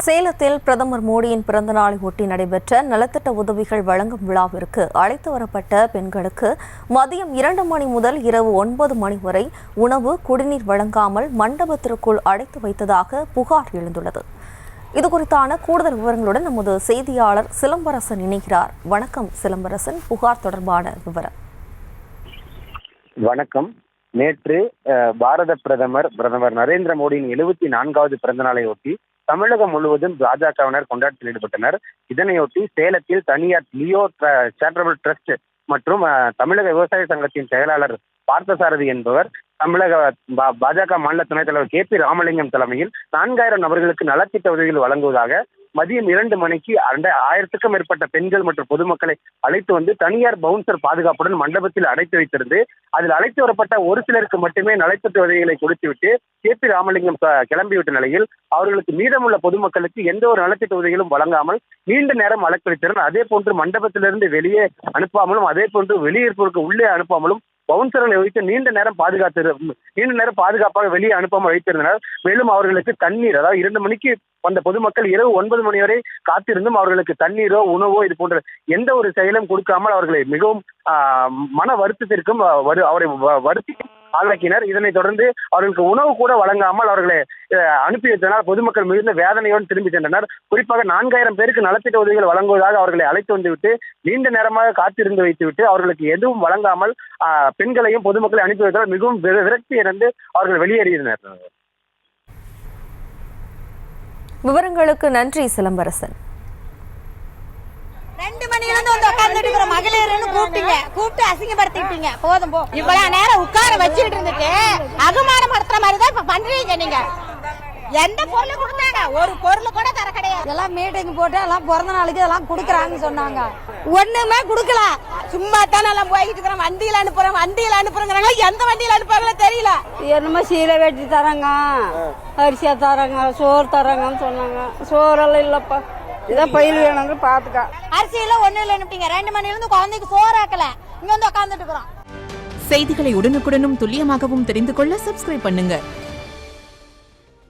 சேலத்தில் பிரதமர் மோடியின் பிறந்தநாளை ஒட்டி நடைபெற்ற நலத்திட்ட உதவிகள் வழங்கும் விழாவிற்கு அழைத்து வரப்பட்ட பெண்களுக்கு மதியம் இரண்டு மணி முதல் இரவு ஒன்பது மணி வரை உணவு குடிநீர் வழங்காமல் மண்டபத்திற்குள் அடைத்து வைத்ததாக புகார் எழுந்துள்ளது. இது குறித்தான கூடுதல் விவரங்களுடன் நமது செய்தியாளர் சிலம்பரசன் இணைகிறார். வணக்கம் சிலம்பரசன். புகார் தொடர்பான விவரம். வணக்கம். நேற்று அஹ், பாரத பிரதமர் பிரதமர் நரேந்திர மோடியின் எழுபத்தி நான்காவது பிறந்தநாளை ஒட்டி தமிழகம் முழுவதும் பாஜகவினர் கொண்டாட்டத்தில் ஈடுபட்டனர். இதனையொட்டி சேலத்தில் தனியார் லியோ சேரிட்டபிள் ட்ரஸ்ட் மற்றும் தமிழக விவசாய சங்கத்தின் செயலாளர் பார்த்தசாரதி என்பவர் தமிழக பா- பாஜக மாநில துணைத் தலைவர் கே பி ராமலிங்கம் தலைமையில் நான்காயிரம் நபர்களுக்கு நலத்திட்ட உதவிகள் வழங்குவதாக மதியம் இரண்டு மணிக்கு ஆயிரத்துக்கும் மேற்பட்ட பெண்கள் மற்றும் பொதுமக்களை அழைத்து வந்து தனியார் பவுன்சர் பாதுகாப்புடன் மண்டபத்தில் அடைத்து வைத்திருந்து அதில் அழைத்து வரப்பட்ட ஒரு சிலருக்கு மட்டுமே நலத்திட்ட உதவிகளை கொடுத்துவிட்டு கே பி ராமலிங்கம் கிளம்பிவிட்ட நிலையில் அவர்களுக்கு மீதமுள்ள பொதுமக்களுக்கு எந்த ஒரு நலத்திட்ட உதவிகளும் வழங்காமல் நீண்ட நேரம் அழைப்பளித்தனர் அதே போன்று மண்டபத்திலிருந்து வெளியே அனுப்பாமலும் அதே போன்று வெளியிருப்பவருக்கு உள்ளே அனுப்பாமலும் பவுன்சர்களை வைத்து நீண்ட நேரம் பாதுகாத்து நீண்ட நேரம் பாதுகாப்பாக வெளியே அனுப்பாமல் வைத்திருந்தனர். மேலும் அவர்களுக்கு தண்ணீர் அதாவது இரண்டு மணிக்கு வந்த பொதுமக்கள் இரவு ஒன்பது மணி வரை காத்திருந்தும் அவர்களுக்கு தண்ணீரோ உணவோ இது போன்ற எந்த ஒரு செயலும் கொடுக்காமல் அவர்களை மிகவும் மன வருத்தத்திற்கும் வரு- அவரை வ- வருத்தி ஆளாக்கினர் இதனைத் தொடர்ந்து அவர்களுக்கு உணவு கூட வழங்காமல் அவர்களை அனுப்பி வைத்தனால் பொதுமக்கள் மிகுந்த வேதனையோடு திரும்பி சென்றனர். குறிப்பாக நான்காயிரம் பேருக்கு நலத்திட்ட உதவிகள் வழங்குவதாக அவர்களை அழைத்து வந்துவிட்டு நீண்ட நேரமாக காத்திருந்து வைத்துவிட்டு அவர்களுக்கு எதுவும் வழங்காமல் ஆஹ், பெண்களையும் பொதுமக்களை அனுப்பி வைத்தால் மிகவும் விரக்தி இறந்து அவர்கள் வெளியேறினர் விவரங்களுக்கு நன்றி சிலம்பரசன் ரெண்டு மணில இருந்து இருக்கிற மகளிர்னு கூப்பிட்டீங்க. கூப்பிட்டு அசிங்கப்படுத்திட்டீங்க போதும் போ. இவ்வளவு நேரம் உட்கார வச்சுட்டு இருந்துட்டு அகமானப்படுத்துற மாதிரி தான் இப்ப பண்றீங்க நீங்க. எந்த பொருள் கொடுத்தாங்க? ஒரு பொருள் கூட தர கிடையாது. எல்லாம் மீட்டிங் போட்டு எல்லாம் பிறந்த நாளைக்கு எல்லாம் கொடுக்குறாங்கன்னு சொன்னாங்க. ஒண்ணுமே கொடுக்கல. சும்மா தானே எல்லாம் போய்கிட்டு இருக்கிறோம். வண்டியில அனுப்புறோம் வண்டியில அனுப்புறோங்கிறாங்க எந்த வண்டியில அனுப்புறாங்களோ தெரியல. என்னமோ சீலை வெட்டி தராங்க அரிசியா தராங்க சோறு தராங்கன்னு சொன்னாங்க. சோறெல்லாம் இல்லப்பா. இதான் பயிர் வேணுங்க பாத்துக்க அரிசியில ஒண்ணு இல்ல அனுப்பிட்டீங்க ரெண்டு மணில இருந்து குழந்தைக்கு சோறு ஆக்கல. இங்க வந்து உட்கார்ந்துட்டு இருக்கிறோம். செய்திகளை உடனுக்குடனும் துல்லியமாகவும் தெரிந்து கொள்ள சப்ஸ்கிரைப் பண்ணுங்க.